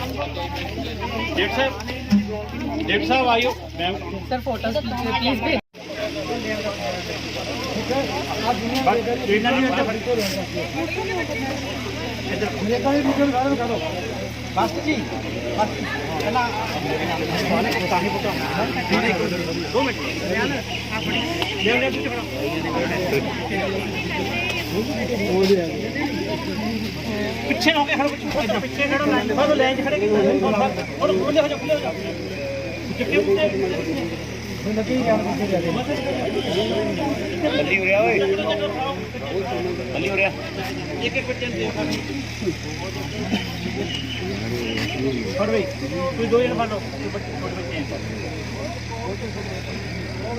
Date ਸਾਹਿਬ ਡੇਟ ਸਾਹਿਬ ਆਇਓ। ਮੈਮ ਸਰ ਫੋਟੋਸ ਪਲੀਜ਼ ਭੇਜ ਬਸ ਇਹਨਾਂ ਦੀ ਇੱਧਰ ਇਹ ਕਾਹੀ ਮੁਕਰ ਗਾਣਾ ਕਰ ਦੋ ਬਸ ਜੀ। ਬਸ। ਪਹਿਲਾਂ ਸਵਾਲੇ ਕੋ ਤਾਂ ਹੀ ਪੁੱਟਾ ਦੋ ਮਿੰਟ। ਰਿਆਨ ਆਪਣੀ ਲੈ ਲੈ ਪੁੱਟਾ ਉਹ ਦੇ ਆ ਪਿੱਛੇ ਹੋ ਕੇ ਖੜੋ ਪਿੱਛੇ ਪਿੱਛੇ ਖੜੋ ਲਾਈਨ ਫੜੋ ਲਾਈਨ 'ਚ ਖੜੇ ਔਰ ਖੁੱਲੇ ਹੋ ਜਾ ਖੁੱਲੇ ਹੋ ਜਾ ਕਿੱਥੇ ਉੱਤੇ ਬੱਲੀ ਹੋ ਰਿਹਾ ਓਏ। ਬੱਲੀ ਹੋ ਰਿਹਾ ਇੱਕ ਇੱਕ ਬੱਚੇ ਦੇ ਫੜ ਬਈ ਕੋਈ ਦੋ ਜਣ ਫੜ। ਲਓ ਬੱਚੇ ਛੋਟੇ ਬੱਚੇ।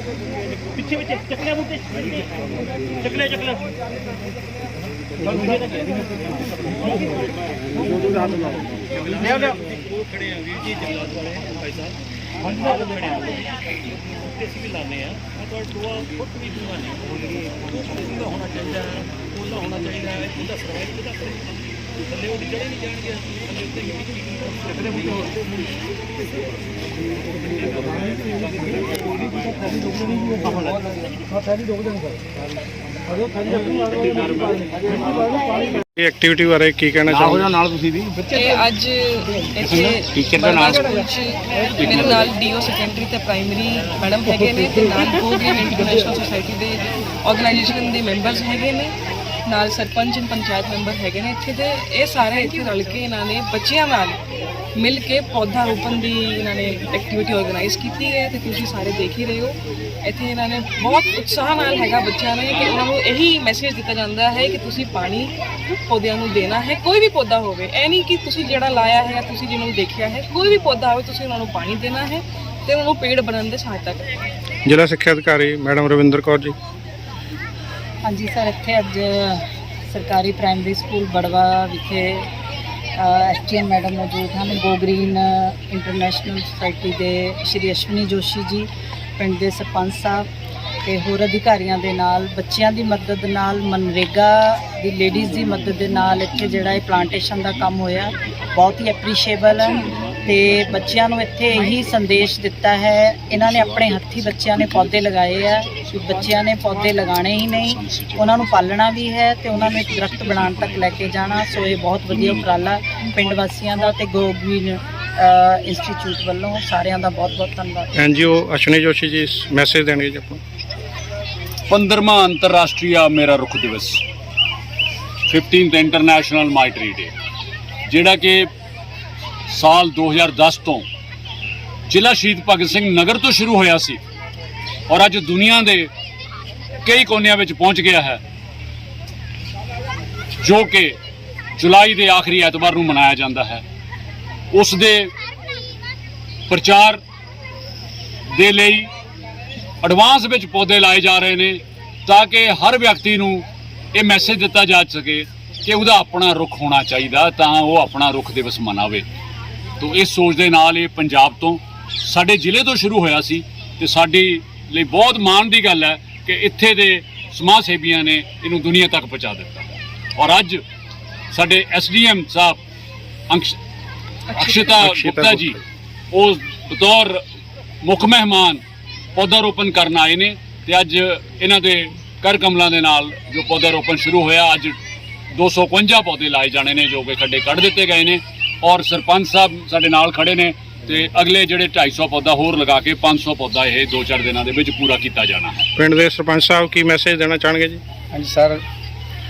ਪਿੱਛੇ ਪਿੱਛੇ ਚੱਕਲੇ ਬੁੱਤੇ ਚੱਕਲੇ ਚੱਕਲੇ ਚੱਲ ਮੁਝੇ ਤਾਂ ਲਿਓ ਲਿਓ ਖੜੇ ਆ ਵੀਰ ਜੀ ਜੰਗਲਾਤ ਵਾਲੇ ਭਾਈ ਸਾਹਿਬ ਹਾਂਜੀ ਸਾਹਿਬ ਖੜੇ ਆ ਤੇ ਅਸੀਂ ਵੀ ਲਾਣੇ ਆ ਮੈਂ ਤੁਹਾਡਾ ਟੋਆ ਫੁੱਟ ਵੀ ਦੂਆ ਨਹੀਂ ਉਹਦਾ ਹੋਣਾ ਚਾਹੀਦਾ ਹੈ ਉਹਦਾ ਹੋਣਾ ਚਾਹੀਦਾ ਹੈ ਉਹਦਾ ਸਰਵਾਈਵ ਕਿਦਾਂ ਕਰੇ ਇਹ ਐਕਟੀਵਿਟੀ ਬਾਰੇ ਕੀ ਕਹਿਣਾ ਚਾਹੋਗੇ? ਨਾਲ ਤੁਸੀਂ ਵੀ। ਇਹ ਅੱਜ ਇੱਥੇ ਟੀਚਰ ਦਾ 'ਚ ਮੇਰੇ ਨਾਲ ਡੀਓ ਸੈਕੰਡਰੀ ਤੇ ਪ੍ਰਾਇਮਰੀ ਮੈਡਮ ਹੈਗੇ ਨੇ ਤੇ ਨਾਲ ਗੋਗਰੀਨ ਇੰਟਰਨੈਸ਼ਨਲ ਸੁਸਾਇਟੀ ਦੇ ਆਰਗੇਨਾਈਜੇਸ਼ਨ ਦੇ ਮੈਂਬਰਸ ਹੈਗੇ ਨੇ। ਨਾਲ ਸਰਪੰਚ and ਪੰਚਾਇਤ ਮੈਂਬਰ ਹੈਗੇ ਨੇ ਇੱਥੇ ਦੇ। ਇਹ ਸਾਰੇ ਇੱਥੇ ਰਲ ਕੇ ਇਹਨਾਂ ਨੇ ਬੱਚਿਆਂ ਨਾਲ ਮਿਲ ਕੇ ਪੌਦਾ ਰੋਪਣ ਦੀ ਇਹਨਾਂ ਨੇ ਐਕਟੀਵਿਟੀ ਆਰਗੇਨਾਈਜ਼ ਕੀਤੀ ਹੈ ਤੇ ਤੁਸੀਂ ਸਾਰੇ ਦੇਖ ਹੀ ਰਹੇ ਹੋ। ਇੱਥੇ ਇਹਨਾਂ ਨੇ ਬਹੁਤ ਉਤਸ਼ਾਹ ਨਾਲ ਹੈਗਾ ਬੱਚਿਆਂ ਨੇ ਕਿ ਉਹਨਾਂ ਨੂੰ ਇਹੀ ਮੈਸੇਜ ਦਿੱਤਾ ਜਾਂਦਾ ਹੈ ਕਿ ਤੁਸੀਂ ਪਾਣੀ ਪੌਦਿਆਂ ਨੂੰ ਦੇਣਾ ਹੈ, ਕੋਈ ਵੀ ਪੌਦਾ ਹੋਵੇ। ਇਹ ਨਹੀਂ ਕਿ ਤੁਸੀਂ ਜਿਹੜਾ ਲਾਇਆ ਹੈ ਜਾਂ ਤੁਸੀਂ ਜਿਹਨੂੰ ਦੇਖਿਆ ਹੈ, ਕੋਈ ਵੀ ਪੌਦਾ ਹੋਵੇ, ਤੁਸੀਂ ਉਹਨਾਂ ਨੂੰ ਪਾਣੀ ਦੇਣਾ ਹੈ ਤੇ ਉਹਨਾਂ ਨੂੰ ਪੇੜ ਬਣਨ ਦੇ ਸਹਾਇਤਾ ਕਰਨਾ ਹੈ। ਜ਼ਿਲ੍ਹਾ ਸਿੱਖਿਆ ਅਧਿਕਾਰੀ ਮੈਡਮ ਰਵਿੰਦਰ ਕੌਰ ਜੀ। ਹਾਂਜੀ ਸਰ, ਇੱਥੇ ਅੱਜ ਸਰਕਾਰੀ ਪ੍ਰਾਇਮਰੀ ਸਕੂਲ ਬੜਵਾ ਵਿਖੇ ਐਸਟੀਐਮ ਮੈਡਮ ਮੌਜੂਦ ਹਨ। ਗੋ ਗ੍ਰੀਨ ਇੰਟਰਨੈਸ਼ਨਲ ਸੁਸਾਇਟੀ ਦੇ ਸ਼੍ਰੀ ਅਸ਼ਵਨੀ ਜੋਸ਼ੀ ਜੀ, ਪਿੰਡ ਦੇ ਸਰਪੰਚ ਸਾਹਿਬ ਤੇ ਹੋਰ ਅਧਿਕਾਰੀਆਂ ਦੇ ਨਾਲ, ਬੱਚਿਆਂ ਦੀ ਮਦਦ ਨਾਲ, ਮਨਰੇਗਾ ਦੀ ਲੇਡੀਜ਼ ਦੀ ਮਦਦ ਦੇ ਨਾਲ ਇੱਥੇ ਜਿਹੜਾ ਇਹ ਪਲਾਂਟੇਸ਼ਨ ਦਾ ਕੰਮ ਹੋਇਆ, ਬਹੁਤ ਹੀ ਐਪਰੀਸ਼ੀਏਬਲ ਹੈ। ਤੇ ਬੱਚਿਆਂ ਨੂੰ ਇੱਥੇ ਇਹੀ ਸੰਦੇਸ਼ ਦਿੱਤਾ ਹੈ ਇਹਨਾਂ ਨੇ ਆਪਣੇ ਹੱਥੀ ਬੱਚਿਆਂ ਨੇ ਪੌਦੇ ਲਗਾਏ ਆ ਕਿ ਬੱਚਿਆਂ ਨੇ ਪੌਦੇ ਲਗਾਉਣੇ ਹੀ ਨਹੀਂ ਉਹਨਾਂ ਨੂੰ ਪਾਲਣਾ ਵੀ ਹੈ ਤੇ ਉਹਨਾਂ ਨੂੰ ਇੱਕ ਦਰਖਤ ਬਣਾਉਣ ਤੱਕ ਲੈ ਕੇ ਜਾਣਾ ਸੋ ਇਹ ਬਹੁਤ ਵਧੀਆ ਉਪਰਾਲਾ ਪਿੰਡ ਵਾਸੀਆਂ ਦਾ ਤੇ ਗੋਗਵੀਨ ਇੰਸਟੀਚਿਊਟ ਵੱਲੋਂ ਸਾਰਿਆਂ ਦਾ ਬਹੁਤ ਬਹੁਤ ਧੰਨਵਾਦ। ਐਨਜੀਓ ਅਸ਼ਵਨੀ ਜੋਸ਼ੀ ਜੀ ਮੈਸੇਜ ਦੇਣਗੇ ਜੀ ਆਪਾਂ। 15ਵਾਂ ਅੰਤਰਰਾਸ਼ਟਰੀ ਮੇਰਾ ਰੁੱਖ ਦਿਵਸ 15th ਇੰਟਰਨੈਸ਼ਨਲ ਮਾਈਟਰੀ ਡੇ ਜਿਹੜਾ ਕਿ ਸਾਲ 2010 ਤੋਂ ਜ਼ਿਲ੍ਹਾ ਸ਼ਹੀਦ ਭਗਤ ਸਿੰਘ ਨਗਰ ਤੋਂ ਸ਼ੁਰੂ ਹੋਇਆ ਸੀ ਔਰ ਅੱਜ ਦੁਨੀਆ ਦੇ ਕਈ ਕੋਨਿਆਂ ਵਿੱਚ ਪਹੁੰਚ ਗਿਆ ਹੈ, ਜੋ ਕਿ ਜੁਲਾਈ ਦੇ ਆਖਰੀ ਐਤਵਾਰ ਨੂੰ ਮਨਾਇਆ ਜਾਂਦਾ ਹੈ। ਉਸ ਦੇ ਪ੍ਰਚਾਰ ਦੇ ਲਈ ਐਡਵਾਂਸ ਵਿੱਚ ਪੌਦੇ ਲਾਏ ਜਾ ਰਹੇ ਨੇ ਤਾਂ ਕਿ ਹਰ ਵਿਅਕਤੀ ਨੂੰ ਇਹ ਮੈਸੇਜ ਦਿੱਤਾ ਜਾ ਸਕੇ ਕਿ ਉਹਦਾ ਆਪਣਾ ਰੁੱਖ ਹੋਣਾ ਚਾਹੀਦਾ ਤਾਂ ਉਹ ਆਪਣਾ ਰੁੱਖ ਦਿਵਸ ਮਨਾਵੇ। ਤੋਂ ਇਸ ਸੋਚ ਦੇ ਨਾਲ ਇਹ ਪੰਜਾਬ ਤੋਂ ਸਾਡੇ ਜ਼ਿਲ੍ਹੇ ਤੋਂ ਸ਼ੁਰੂ ਹੋਇਆ ਸੀ ਤੇ ਸਾਡੀ ਲਈ ਬਹੁਤ ਮਾਣ ਦੀ ਗੱਲ ਹੈ ਕਿ ਇੱਥੇ ਦੇ ਸਮਾਜ ਸੇਵੀਆਂ ਨੇ ਇਹਨੂੰ ਦੁਨੀਆ ਤੱਕ ਪਹੁੰਚਾ ਦਿੱਤਾ। ਔਰ ਅੱਜ ਸਾਡੇ ਐਸਡੀਐਮ ਸਾਹਿਬ ਅੰਕਸ਼ ਅਕਸ਼ਿਤਾ ਅਕਸ਼ਿਤਾ ਗੁਪਤਾ ਜੀ ਉਹ ਬਤੌਰ ਮੁੱਖ ਮਹਿਮਾਨ ਪੌਦਾ ਰੋਪਣ ਕਰਨ ਆਏ ਨੇ ਤੇ ਅੱਜ ਇਹਨਾਂ ਦੇ ਕਰ ਕਮਲਾਂ ਦੇ ਨਾਲ ਜੋ ਪੌਦਾ ਰੋਪਣ ਸ਼ੁਰੂ ਹੋਇਆ ਅੱਜ 251 ਪੌਦੇ ਲਾਏ ਜਾਣੇ ਨੇ ਜੋ ਕਿ ਖੱਡੇ ਕੱਢ ਦਿੱਤੇ ਗਏ ਨੇ। ਔਰ ਸਰਪੰਚ ਸਾਹਿਬ ਸਾਡੇ ਨਾਲ ਖੜੇ ਨੇ ਤੇ ਅਗਲੇ ਜਿਹੜੇ 250 ਪੌਦਾ ਹੋਰ ਲਗਾ ਕੇ 500 ਪੌਦਾ ਇਹ 2-4 ਦਿਨਾਂ ਦੇ ਵਿੱਚ ਪੂਰਾ ਕੀਤਾ ਜਾਣਾ ਹੈ। ਪਿੰਡ ਦੇ ਸਰਪੰਚ ਸਾਹਿਬ ਕੀ ਮੈਸੇਜ ਦੇਣਾ ਚਾਹਣਗੇ ਜੀ? ਹਾਂਜੀ ਸਰ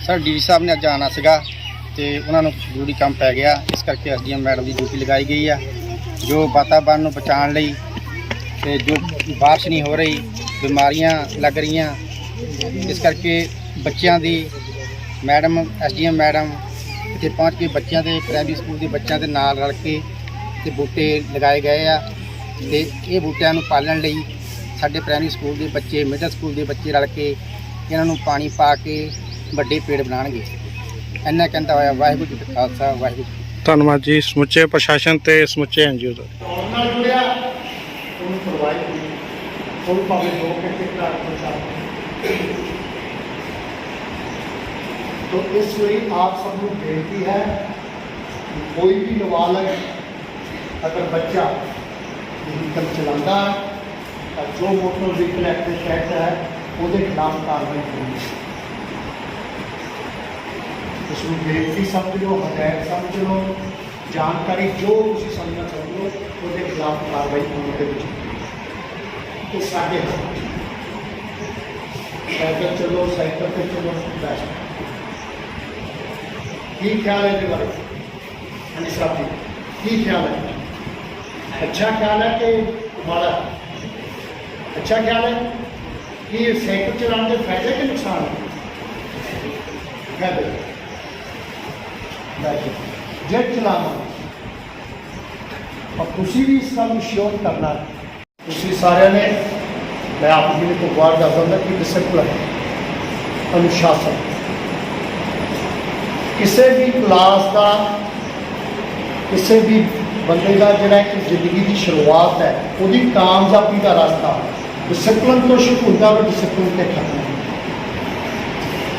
ਸਰ ਡੀ ਸਾਹਿਬ ਨੇ ਅੱਜ ਆਉਣਾ ਸੀਗਾ ਤੇ ਉਹਨਾਂ ਨੂੰ ਜ਼ਰੂਰੀ ਕੰਮ ਪੈ ਗਿਆ। ਇਸ ਕਰਕੇ ਐਸਡੀਐਮ ਮੈਡਮ ਦੀ ਡਿਊਟੀ ਲਗਾਈ ਗਈ ਆ ਜੋ ਵਾਤਾਵਰਨ ਨੂੰ ਬਚਾਉਣ ਲਈ ਤੇ ਜੋ ਬਾਰਿਸ਼ ਨਹੀਂ ਹੋ ਰਹੀ ਬਿਮਾਰੀਆਂ ਲੱਗ ਰਹੀਆਂ ਇਸ ਕਰਕੇ ਬੱਚਿਆਂ ਦੀ ਮੈਡਮ ਐਸਡੀਐਮ ਮੈਡਮ ਇੱਥੇ ਪਹੁੰਚ ਕੇ ਬੱਚਿਆਂ ਦੇ ਪ੍ਰਾਇਮਰੀ ਸਕੂਲ ਦੇ ਬੱਚਿਆਂ ਦੇ ਨਾਲ ਰਲ ਕੇ ਤੇ ਬੂਟੇ ਲਗਾਏ ਗਏ ਆ ਤੇ ਇਹ ਬੂਟਿਆਂ ਨੂੰ ਪਾਲਣ ਲਈ ਸਾਡੇ ਪ੍ਰਾਇਮਰੀ ਸਕੂਲ ਦੇ ਬੱਚੇ ਮਿਡਲ ਸਕੂਲ ਦੇ ਬੱਚੇ ਰਲ ਕੇ ਇਹਨਾਂ ਨੂੰ ਪਾਣੀ ਪਾ ਕੇ ਵੱਡੇ ਪੇੜ ਬਣਾਉਣਗੇ। ਇੰਨਾ ਕਹਿੰਦਾ ਹੋਇਆ ਵਾਹਿਗੁਰੂ ਜੀ ਕਾ ਖਾਲਸਾ ਵਾਹਿਗੁਰੂ। ਧੰਨਵਾਦ ਜੀ ਸਮੁੱਚੇ ਪ੍ਰਸ਼ਾਸਨ ਤੇ ਸਮੁੱਚੇ ਐਨਜੀਓ ਦਾ। ਨਾਲ ਜੁੜਿਆ ਉਹਨੂੰ ਪ੍ਰੋਵਾਈਡ ਦੋ ਪਹੁੰਚਾ तो इसलिए आप सब लोग बेनती है कि कोई भी नाबालग अगर बच्चा व्हीकल चलाता है जो मोटर व्हीकल एक्ट के तहत है वो खिलाफ कार्रवाई होगी। इसमें बेनती समझ लो, हदायत समझ लो, जानकारी जो तुम समझना चाहते हो वो खिलाफ कार्रवाई होने के बच्चे तो साढ़े पैदल चलो साइकिल पर चलो, बैठ। ਹੱਥ 'ਚ ਹੈ। ਸਾਈਕਲ ਚਲੋ ਸਾਈਕਲ ਤੇ ਚਲੋ ਬੈਸਟ ਕੀ ਖਿਆਲ ਹੈ ਇਹਦੇ ਬਾਰੇ ਹਾਂਜੀ ਸਾਹਿਬ ਜੀ ਕੀ ਖਿਆਲ ਹੈ ਅੱਛਾ ਖਿਆਲ ਹੈ ਕਿ ਮਾੜਾ ਅੱਛਾ ਖਿਆਲ ਹੈ ਕਿ ਇਹ ਸਾਈਕਲ ਚਲਾਉਣ ਦੇ ਫਾਇਦੇ ਕਿ ਨੁਕਸਾਨ ਹੈ ਫਾਇਦੇ ਬੈਠੋ ਜੇ ਚਲਾਉਣਾ ਔਰ ਤੁਸੀਂ ਵੀ ਇਸ ਗੱਲ ਨੂੰ ਸ਼ੋਰ ਕਰਨਾ ਤੁਸੀਂ ਸਾਰਿਆਂ ਨੇ ਮੈਂ ਆਪ ਜੀ ਨੂੰ ਤੋਂ ਬਾਅਦ ਦੱਸ ਦਿੰਦਾ ਕਿ ਡਿਸਪਲਿਨ ਅਨੁਸ਼ਾਸਨ ਕਿਸੇ ਵੀ ਕਲਾਸ ਦਾ, ਕਿਸੇ ਵੀ ਬੰਦੇ ਦਾ ਜਿਹੜਾ ਇੱਕ ਜ਼ਿੰਦਗੀ ਦੀ ਸ਼ੁਰੂਆਤ ਹੈ, ਉਹਦੀ ਕਾਮਯਾਬੀ ਦਾ ਰਸਤਾ ਡਿਸਪਲਿਨ ਤੋਂ ਸ਼ੁਰੂ ਹੁੰਦਾ ਉਹ ਡਿਸਪਲਿਨ ਤੇ ਖਤਮ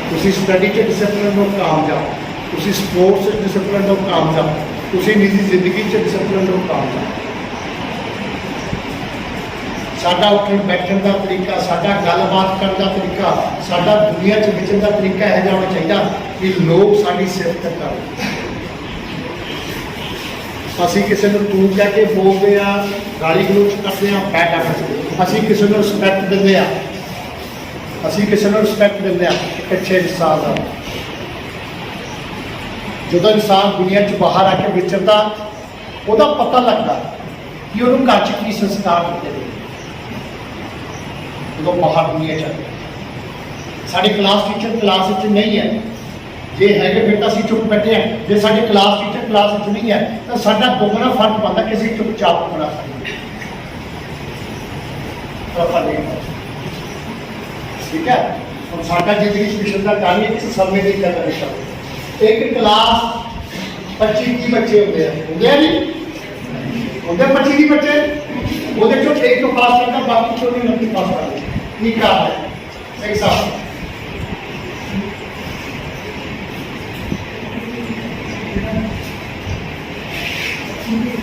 ਤੁਸੀਂ ਸਟੱਡੀ 'ਚ ਡਿਸਪਲਿਨ ਨੂੰ ਕਾਮਯਾਬ, ਤੁਸੀਂ ਸਪੋਰਟਸ 'ਚ ਡਿਸਪਲਿਨ ਨੂੰ ਕਾਮਯਾਬ, ਤੁਸੀਂ ਨਿੱਜੀ ਜ਼ਿੰਦਗੀ 'ਚ ਡਿਸਪਲਿਨ ਨੂੰ ਕਾਮਯਾਬ। ਸਾਡਾ ਉੱਠਣ ਬੈਠਣ ਦਾ ਤਰੀਕਾ, ਸਾਡਾ ਗੱਲਬਾਤ ਕਰਨ ਦਾ ਤਰੀਕਾ, ਸਾਡਾ ਦੁਨੀਆ 'ਚ ਵਿਚਰਨ ਦਾ ਤਰੀਕਾ ਇਹ ਜਿਹਾ ਹੋਣਾ ਚਾਹੀਦਾ। ਕਿ ਲੋਕ ਸਾਡੀ ਸਿਫਤ ਕਰਨ ਅਸੀਂ ਕਿਸੇ ਨੂੰ ਤੂੰ ਕਹਿ ਕੇ ਬੋਲਦੇ ਆ, ਗਾਲੀ ਗਲੋਚ ਕਰਦੇ ਆ ਬੈਡ ਐਫਰਟ ਅਸੀਂ ਕਿਸੇ ਨੂੰ ਰਿਸਪੈਕਟ ਦਿੰਦੇ ਆ। ਅਸੀਂ ਕਿਸੇ ਨੂੰ ਰਿਸਪੈਕਟ ਦਿੰਦੇ ਆ ਇੱਕ ਅੱਛੇ ਇਨਸਾਨ ਦਾ ਜਦੋਂ ਇਨਸਾਨ ਦੁਨੀਆ 'ਚ ਬਾਹਰ ਆ ਕੇ ਵਿਚਰਦਾ, ਉਹਦਾ ਪਤਾ ਲੱਗਦਾ ਕਿ ਉਹਨੂੰ ਘਰ 'ਚ ਕੀ ਸੰਸਕਾਰ ਦਿੱਤੇ ਨੇ। ਜਦੋਂ ਬਾਹਰ ਦੁਨੀਆ 'ਚ ਆਏ ਸਾਡੀ ਕਲਾਸ ਟੀਚਰ ਕਲਾਸ ਵਿੱਚ ਨਹੀਂ ਹੈ। ਜੇ ਹੈਗੇ ਫਿਰ ਤਾਂ ਅਸੀਂ ਚੁੱਪ ਬੈਠੇ ਹਾਂ। ਜੇ ਸਾਡੇ ਕਲਾਸ ਟੀਚਰ ਕਲਾਸ ਵਿੱਚ ਨਹੀਂ ਹੈ, ਤਾਂ ਸਾਡਾ ਦੁੱਗਣਾ ਫ਼ਰਕ ਪੈਂਦਾ ਕਿ ਅਸੀਂ ਚੁੱਪਚਾਪ ਹੋਣਾ ਚਾਹੀਦਾ ਪ੍ਰੋਪਰ ਨਹੀਂ ਹੈ। ਠੀਕ ਹੈ? ਹੁਣ ਸਾਡਾ ਜ਼ਿੰਦਗੀ ਵਿੱਚ ਮਿਸ਼ਨ ਦਾ ਕਾਰਨ ਇੱਕ ਸਮੇਂ ਦੀ ਕਰਨਾ ਸ਼ਬਦ ਇੱਕ ਕਲਾਸ 25 30 ਬੱਚੇ ਹੁੰਦੇ ਆ। ਹੁੰਦੇ ਆ ਨਹੀਂ ਹੁੰਦੇ 25 30 ਬੱਚੇ? ਉਹਦੇ ਚੋਂ ਇੱਕ ਤੋਂ ਪਾਸ ਕਰਦਾ, ਬਾਕੀ ਛੋਟੀ ਨੰਬਰ ਪਾਸ ਕਰਦੇ। ਕੀ ਕਾਰਨ ਹੈ ਸਹੀ Amen.